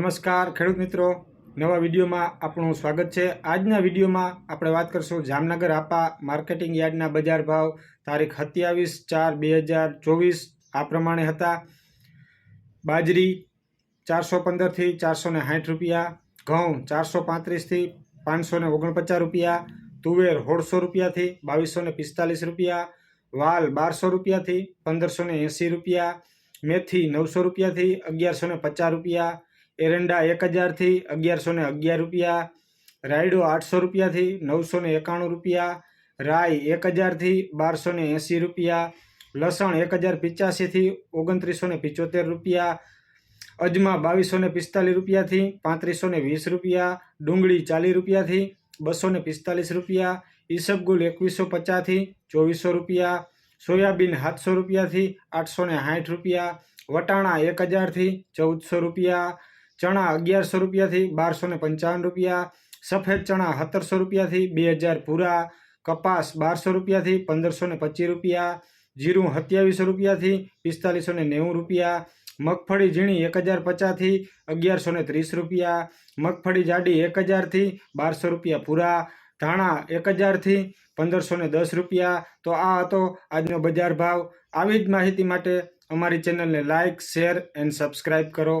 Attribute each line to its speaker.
Speaker 1: નમસ્કાર, ખેડૂત મિત્રો. નવા વિડીયોમાં આપણું સ્વાગત છે. આજના વિડીયોમાં આપણે વાત કરશું જામનગર આપા માર્કેટિંગ યાર્ડના બજાર ભાવ. તારીખ સત્યાવીસ ચાર બે હજાર ચોવીસ. આ પ્રમાણે હતા. બાજરી ચારસો પંદરથી ચારસો ને સાઠ રૂપિયા. ઘઉં ચારસો પાંત્રીસથી પાંચસો ને ઓગણપચાસ રૂપિયા. તુવેર સોળસો રૂપિયાથી બાવીસો ને પિસ્તાલીસ રૂપિયા. વાલ બારસો રૂપિયાથી પંદરસો ને એંસી રૂપિયા. મેથી નવસો રૂપિયાથી અગિયારસો ને પચાસ રૂપિયા. એરંડા એક હજારથી અગિયારસો ને અગિયાર રૂપિયા, રાયડો આઠસો રૂપિયાથી નવસો ને એકાણું રૂપિયા, રાઈ એક હજારથી બારસો ને એંસી રૂપિયા, લસણ એક હજાર પિચ્યાસીથી ઓગણત્રીસો ને પિચોતેર રૂપિયા, અજમા બાવીસો ને પિસ્તાલીસ રૂપિયાથી પાંત્રીસો ને વીસ રૂપિયા, ડુંગળી ચાલીસ રૂપિયાથી બસો ને પિસ્તાલીસ રૂપિયા ઈસબગુલ એકવીસો પચાસથી ચોવીસો રૂપિયા, સોયાબીન સાતસો રૂપિયાથી આઠસો ને સાઠ રૂપિયા, વટાણા એક હજારથી ચૌદસો રૂપિયા ચણા અગિયારસો રૂપિયાથી બારસો ને પંચાવન રૂપિયા, સફેદ ચણા સત્તરસો રૂપિયાથી બે હજાર પૂરા, કપાસ બારસો રૂપિયાથી પંદરસો ને પચીસ રૂપિયા, જીરું સત્યાવીસો રૂપિયાથી પિસ્તાલીસો ને નેવું રૂપિયા, મગફળી ઝીણી એક હજાર પચાસથી અગિયારસો ને ત્રીસ રૂપિયા, મગફળી જાડી એક હજારથી બારસો રૂપિયા પૂરા, ધાણા એક હજારથી પંદરસો ને દસ રૂપિયા. તો આ હતો આજનો બજાર ભાવ. આવી જ માહિતી માટે અમારી ચેનલને લાઇક શેર એન્ડ સબસ્ક્રાઈબ કરો.